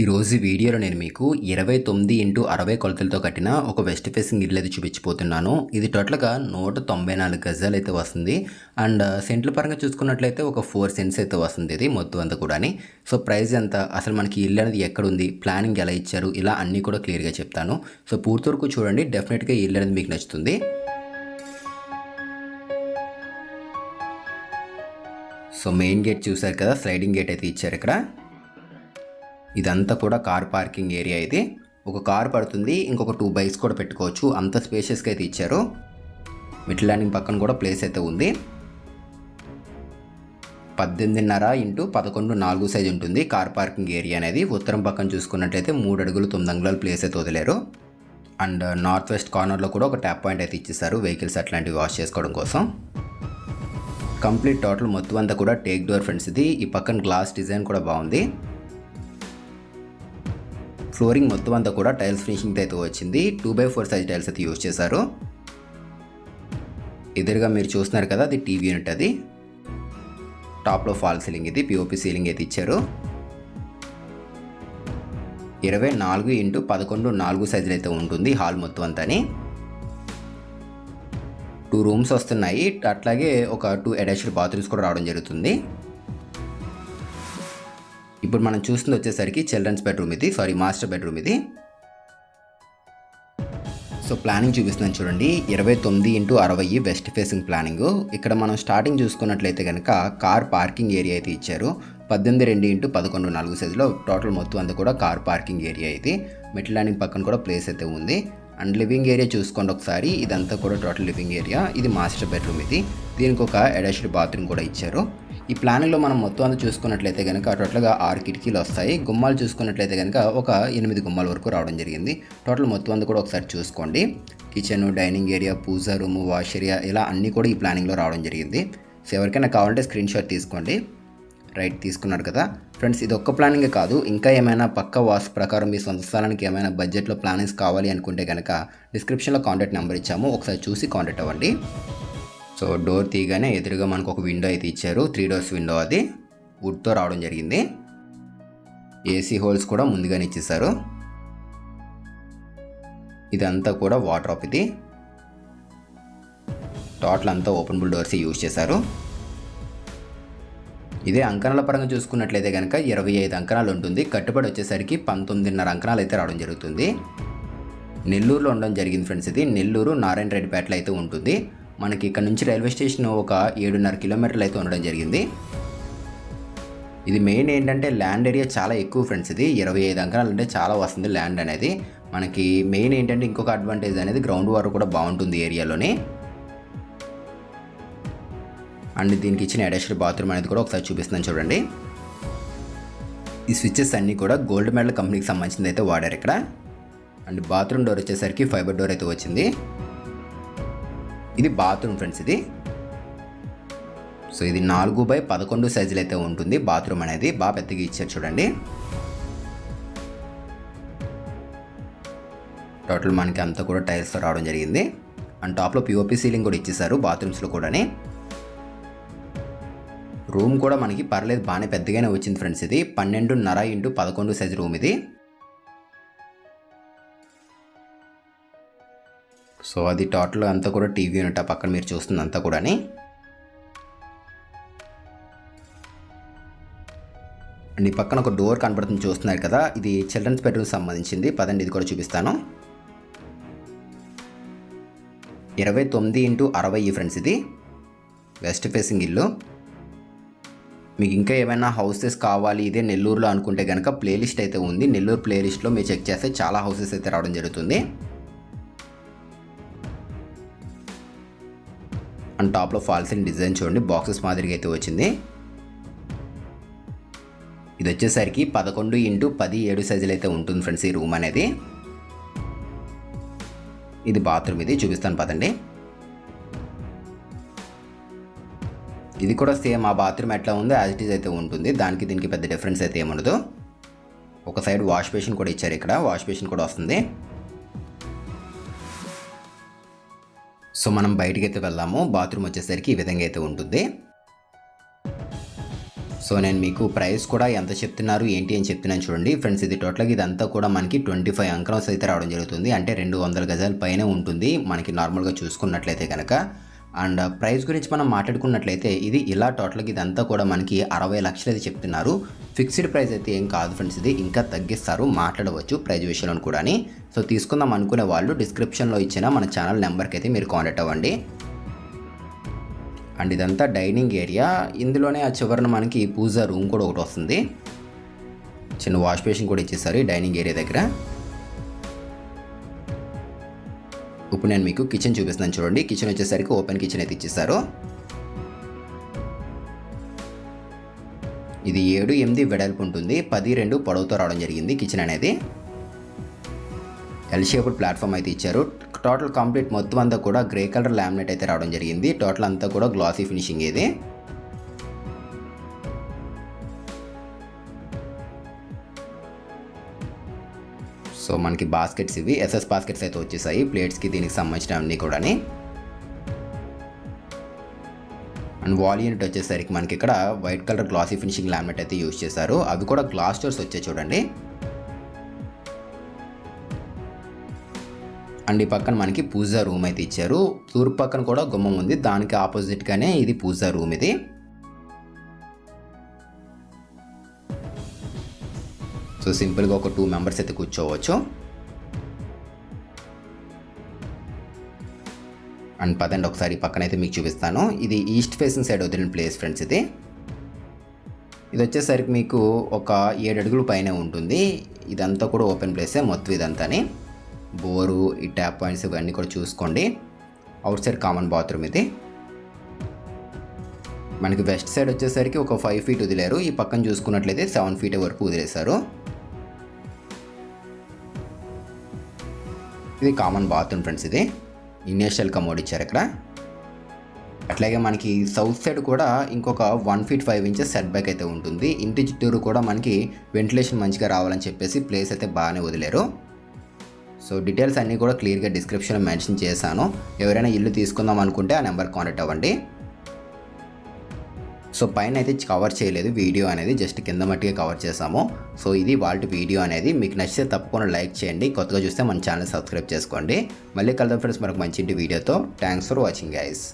ఈరోజు వీడియోలో నేను మీకు ఇరవై తొమ్మిది ఇంటూ అరవై కొలతలతో కట్టిన ఒక వెస్ట్ ఫేసింగ్ ఇల్లు అయితే చూపించిపోతున్నాను ఇది టోటల్గా నూట తొంభై నాలుగు గజాలు అయితే వస్తుంది. అండ్ సెంట్ల పరంగా చూసుకున్నట్లయితే ఒక ఫోర్ సెంట్స్ అయితే వస్తుంది ఇది మొత్తం అంతా కూడాని. సో ప్రైస్ ఎంత? అసలు మనకి ఇల్లు అనేది ఎక్కడ ఉంది? ప్లానింగ్ ఎలా ఇచ్చారు? ఇలా అన్నీ కూడా క్లియర్గా చెప్తాను. సో పూర్తి వరకు చూడండి. డెఫినెట్గా ఇల్లు అనేది మీకు నచ్చుతుంది. సో మెయిన్ గేట్ చూసారు కదా? స్లైడింగ్ గేట్ అయితే ఇచ్చారు ఇక్కడ. ఇదంతా కూడా కార్ పార్కింగ్ ఏరియా ఇది. ఒక కార్ పడుతుంది ఇంకొక టూ బైక్స్ కూడా పెట్టుకోవచ్చు. అంత స్పేషియస్గా అయితే ఇచ్చారు. మిడ్ ల్యాండింగ్ పక్కన కూడా ప్లేస్ అయితే ఉంది. పద్దెనిమిదిన్నర ఇంటూ పదకొండు నాలుగు సైజ్ ఉంటుంది కార్ పార్కింగ్ ఏరియా అనేది. ఉత్తరం పక్కన చూసుకున్నట్లయితే మూడు అడుగులు తొమ్మిది అంగుళాల ప్లేస్ అయితే వదిలేరు. అండ్ నార్త్ వెస్ట్ కార్నర్లో కూడా ఒక ట్యాప్ పాయింట్ అయితే ఇచ్చేసారు వెహికల్స్ అట్లాంటివి వాష్ చేసుకోవడం కోసం. కంప్లీట్ టోటల్ మొత్తం అంతా కూడా టేక్ డోర్ ఫ్రెండ్స్ ఇది ఈ పక్కన గ్లాస్ డిజైన్ కూడా బాగుంది. ఫ్లోరింగ్ మొత్తం అంతా కూడా టైల్స్ ఫినిషింగ్ అయితే వచ్చింది. Two by four size tiles అయితే యూజ్ చేశారు. ఎదురుగా మీరు చూస్తున్నారు కదా అది టీవీ యూనిట్ అది. టాప్లో ఫాల్ సీలింగ్ ఇది పిఓపి సీలింగ్ అయితే ఇచ్చారు. ఇరవై నాలుగు ఇంటూ పదకొండు నాలుగు సైజులు అయితే ఉంటుంది హాల్ మొత్తం అంతాని. టూ రూమ్స్ వస్తున్నాయి. అట్లాగే ఒక టూ అటాచ్డ్ బాత్రూమ్స్ కూడా రావడం జరుగుతుంది. ఇప్పుడు మనం చూస్తుంది వచ్చేసరికి చిల్డ్రన్స్ బెడ్రూమ్ ఇది సారీ మాస్టర్ బెడ్రూమ్ ఇది. సో ప్లానింగ్ చూపిస్తున్నాను చూడండి. ఇరవై తొమ్మిది ఇంటూ అరవై వెస్ట్ ఫేసింగ్ ప్లానింగ్ ఇక్కడ మనం స్టార్టింగ్ చూసుకున్నట్లయితే కనుక కార్ పార్కింగ్ ఏరియా అయితే ఇచ్చారు. పద్దెనిమిది రెండు ఇంటూ పదకొండు నాలుగు సైజులో టోటల్ మొత్తం అంతా కూడా కార్ పార్కింగ్ ఏరియా ఇది. మెట్ల ల్యాండింగ్ పక్కన కూడా ప్లేస్ అయితే ఉంది. అండ్ లివింగ్ ఏరియా చూసుకోండి ఒకసారి. ఇదంతా కూడా టోటల్ లివింగ్ ఏరియా ఇది మాస్టర్ బెడ్రూమ్ ఇది. దీనికి ఒక అటాచ్డ్ బాత్రూమ్ కూడా ఇచ్చారు. ఈ ప్లానింగ్లో మనం మొత్తం అంతా చూసుకున్నట్లయితే కనుక టోటల్గా ఆరు కిటికీలు వస్తాయి. గుమ్మాలు చూసుకున్నట్లయితే కనుక ఒక ఎనిమిది గుమ్మాల వరకు రావడం జరిగింది. టోటల్ మొత్తం అంతా కూడా ఒకసారి చూసుకోండి. Kitchen dining area puja room wash area ఇలా అన్నీ కూడా ఈ ప్లానింగ్లో రావడం జరిగింది. సో ఎవరికైనా కావాలంటే స్క్రీన్ షాట్ తీసుకోండి. రైట్ తీసుకున్నారు కదా. ఫ్రెండ్స్ ఇది ఒక్క ప్లానింగే కాదు. ఇంకా ఏమైనా పక్క వాస్ ప్రకారం మీ సొంత స్థలానికి ఏమైనా బడ్జెట్లో ప్లానింగ్స్ కావాలి అనుకుంటే కనుక డిస్క్రిప్షన్లో కాంటాక్ట్ నెంబర్ ఇచ్చాము. ఒకసారి చూసి కాంటాక్ట్ అవ్వండి. సో డోర్ తీయగానే ఎదురుగా మనకు ఒక విండో అయితే ఇచ్చారు. త్రీ డోర్స్ విండో అది. వుడ్తో రావడం జరిగింది. ఏసీ హోల్స్ కూడా ముందుగానే ఇచ్చేసారు ఇదంతా కూడా వాటర్ ఆఫ్ ఇది. టోటల్ అంతా ఓపెన్ బుల్ డోర్స్ యూజ్ చేశారు. ఇదే అంకణాల పరంగా చూసుకున్నట్లయితే కనుక ఇరవై ఐదు అంకణాలు ఉంటుంది. కట్టుబడి వచ్చేసరికి పంతొమ్మిదిన్నర అంకణాలు అయితే రావడం జరుగుతుంది. నెల్లూరులో ఉండడం జరిగింది ఫ్రెండ్స్ ఇది. నెల్లూరు నారాయణ రెడ్డిపేటలో అయితే ఉంటుంది. మనకి ఇక్కడ నుంచి రైల్వే స్టేషన్ ఒక ఏడున్నర కిలోమీటర్లు అయితే ఉండడం జరిగింది. ఇది మెయిన్ ఏంటంటే ల్యాండ్ ఏరియా చాలా ఎక్కువ ఫ్రెండ్స్ ఇది. ఇరవై ఐదు అంకణాలు అంటే చాలా వస్తుంది ల్యాండ్ అనేది. మనకి మెయిన్ ఏంటంటే ఇంకొక అడ్వాంటేజ్ అనేది గ్రౌండ్ వాటర్ కూడా బాగుంటుంది ఏరియాలోని. అండ్ దీనికి ఇచ్చిన అటాచ్డ్ బాత్రూమ్ అనేది కూడా ఒకసారి చూపిస్తున్నాను చూడండి. ఈ స్విచ్చెస్ అన్నీ కూడా గోల్డ్ మెడల్ కంపెనీకి సంబంధించింది అయితే వాడారు ఇక్కడ. అండ్ బాత్రూమ్ డోర్ వచ్చేసరికి ఫైబర్ డోర్ అయితే వచ్చింది. ఇది బాత్రూమ్ ఫ్రెండ్స్ ఇది. సో ఇది నాలుగు బై పదకొండు సైజులు అయితే ఉంటుంది బాత్రూమ్ అనేది. బాగా పెద్దగా ఇచ్చారు చూడండి. టోటల్ మనకి అంతా కూడా టైల్స్తో రావడం జరిగింది. అండ్ టాప్లో పిఓపి సీలింగ్ కూడా ఇచ్చేసారు బాత్రూమ్స్లో కూడాని. రూమ్ కూడా మనకి పర్లేదు బాగానే పెద్దగానే వచ్చింది ఫ్రెండ్స్ ఇది. పన్నెండున్నర ఇంటూ పదకొండు సైజు రూమ్ ఇది. సో అది టోటల్ అంతా కూడా టీవీ యూనిట్ ఆ పక్కన మీరు చూస్తుందంతా కూడాని. అండ్ ఈ పక్కన ఒక డోర్ కనపడుతుంది చూస్తున్నారు కదా ఇది చిల్డ్రన్స్ బెడ్రూమ్ సంబంధించింది. పదండి ఇది కూడా చూపిస్తాను. ఇరవై తొమ్మిది ఇంటూ అరవై ఫ్రెండ్స్ ఇది. వెస్ట్ ఫేసింగ్ ఇల్లు. మీకు ఇంకా ఏమైనా హౌసెస్ కావాలి ఇదే నెల్లూరులో అనుకుంటే కనుక ప్లేలిస్ట్ అయితే ఉంది. నెల్లూరు ప్లేలిస్ట్లో మీరు చెక్ చేస్తే చాలా హౌసెస్ అయితే రావడం జరుగుతుంది. అండ్ టాప్లో ఫాల్సిన్ డిజైన్ చూడండి బాక్సెస్ మాదిరిగా అయితే వచ్చింది. ఇది వచ్చేసరికి పదకొండు ఇంటూ పది ఏడు సైజులు అయితే ఉంటుంది ఫ్రెండ్స్ ఈ రూమ్ అనేది. ఇది బాత్రూమ్ ఇది చూపిస్తాను పదండి. ఇది కూడా సేమ్ ఆ బాత్రూమ్ ఎట్లా ఉందో యాజ్ ఇట్ ఈజ్ అయితే ఉంటుంది. దానికి దీనికి పెద్ద డిఫరెన్స్ అయితే ఏముండదు. ఒక సైడ్ వాష్ బేసిన్ కూడా ఇచ్చారు ఇక్కడ వాష్ బేసిన్ కూడా వస్తుంది. సో మనం బయటికి అయితే వెళ్ళాము బాత్రూమ్ వచ్చేసరికి ఈ విధంగా అయితే ఉంటుంది. సో నేను మీకు ప్రైస్ కూడా ఎంత చెప్తున్నారు ఏంటి అని చెప్తున్నాను చూడండి. ఫ్రెండ్స్ ఇది టోటల్గా ఇదంతా కూడా మనకి ట్వంటీ ఫైవ్ అంకరౌన్స్ అయితే రావడం జరుగుతుంది. అంటే రెండు వందల గజాల పైనే ఉంటుంది. మనకి నార్మల్గా చూసుకున్నట్లయితే కనుక అండ్ ప్రైస్ గురించి మనం మాట్లాడుకున్నట్లయితే ఇది ఇలా టోటల్గా ఇదంతా కూడా మనకి అరవై లక్షలు అయితే చెప్తున్నారు. ఫిక్స్డ్ ప్రైస్ అయితే ఏం కాదు ఫ్రెండ్స్ ఇది. ఇంకా తగ్గిస్తారు. మాట్లాడవచ్చు ప్రైజ్ విషయంలో కూడా సో తీసుకుందాం అనుకునే వాళ్ళు డిస్క్రిప్షన్లో ఇచ్చిన మన ఛానల్ నెంబర్కి అయితే మీరు కాంటాక్ట్ అవ్వండి. అండ్ ఇదంతా డైనింగ్ ఏరియా. ఇందులోనే ఆ చివరన మనకి పూజ రూమ్ కూడా ఒకటి వస్తుంది. చిన్న వాష్ బేసిన్ కూడా ఇచ్చేసారు ఈ డైనింగ్ ఏరియా దగ్గర. ఇప్పుడు నేను మీకు కిచెన్ చూపిస్తున్నాను చూడండి. కిచెన్ వచ్చేసరికి ఓపెన్ కిచెన్ అయితే ఇచ్చేసారు ఇది ఏడు ఎనిమిది వెడల్పు ఉంటుంది. పది రెండు పొడవుతో రావడం జరిగింది కిచెన్ అనేది. ఎల్ షేప్డ్ ప్లాట్ఫామ్ అయితే ఇచ్చారు. టోటల్ కంప్లీట్ మొత్తం అంతా కూడా గ్రే కలర్ లామినేట్ అయితే రావడం జరిగింది. టోటల్ అంతా కూడా గ్లాసీ ఫినిషింగ్ ఇది సో మనకి బాస్కెట్స్ ఇవి ఎస్ఎస్ బాస్కెట్స్ అయితే వచ్చేసాయి. ప్లేట్స్కి దీనికి సంబంధించిన అన్నీ కూడా అండ్ వాల్ యూనిట్ వచ్చేసరికి మనకి ఇక్కడ white colour glossy finishing laminate అయితే యూజ్ చేశారు. అవి కూడా గ్లాస్ డోర్స్ వచ్చాయి చూడండి. అండ్ ఈ పక్కన మనకి పూజా రూమ్ అయితే ఇచ్చారు. తూర్పు పక్కన కూడా గుమ్మం ఉంది. దానికి ఆపోజిట్గానే ఇది పూజా రూమ్ ఇది. సో సింపుల్గా ఒక టూ మెంబర్స్ అయితే కూర్చోవచ్చు. అండ్ పదండి ఒకసారి పక్కన అయితే మీకు చూపిస్తాను. ఇది ఈస్ట్ ఫేసింగ్ సైడ్ వదిలిన ప్లేస్ ఫ్రెండ్స్ ఇది. ఇది వచ్చేసరికి మీకు ఒక ఏడు అడుగులు పైన ఉంటుంది. ఇదంతా కూడా ఓపెన్ ప్లేసే మొత్తం ఇదంతాని. బోరు ఈ ట్యాప్ పాయింట్స్ ఇవన్నీ కూడా చూసుకోండి. అవుట్ సైడ్ కామన్ బాత్రూమ్ ఇది. మనకి వెస్ట్ సైడ్ వచ్చేసరికి ఒక ఫైవ్ ఫీట్ వదిలేరు. ఈ పక్కన చూసుకున్నట్లయితే సెవెన్ ఫీట్ వరకు వదిలేశారు. ఇది కామన్ బాత్రూమ్ ఫ్రెండ్స్ ఇది. ఇనిషియల్ కమోడ్ ఇచ్చారు ఇక్కడ. అట్లాగే మనకి సౌత్ సైడ్ కూడా ఇంకొక one feet five inches set back అయితే ఉంటుంది. ఇంటి చుట్టూరు కూడా మనకి వెంటిలేషన్ మంచిగా రావాలని చెప్పేసి ప్లేస్ అయితే బాగానే వదిలేరు. సో డీటెయిల్స్ అన్నీ కూడా క్లియర్గా డిస్క్రిప్షన్లో మెన్షన్ చేశాను. ఎవరైనా ఇల్లు తీసుకుందాం అనుకుంటే ఆ నెంబర్ కాంటాక్ట్ అవ్వండి. సో పైన అయితే కవర్ చేయలేదు వీడియో అనేది జస్ట్ కింద మట్టిగా కవర్ చేసాము సో ఇది వాళ్ళ వీడియో అనేది. మీకు నచ్చితే తప్పకుండా లైక్ చేయండి. కొత్తగా చూస్తే మన ఛానల్ సబ్స్క్రైబ్ చేసుకోండి. మళ్ళీ కలుద్దాం ఫ్రెండ్స్ మనకు మంచి వీడియోతో థ్యాంక్స్ ఫర్ వాచింగ్ గైస్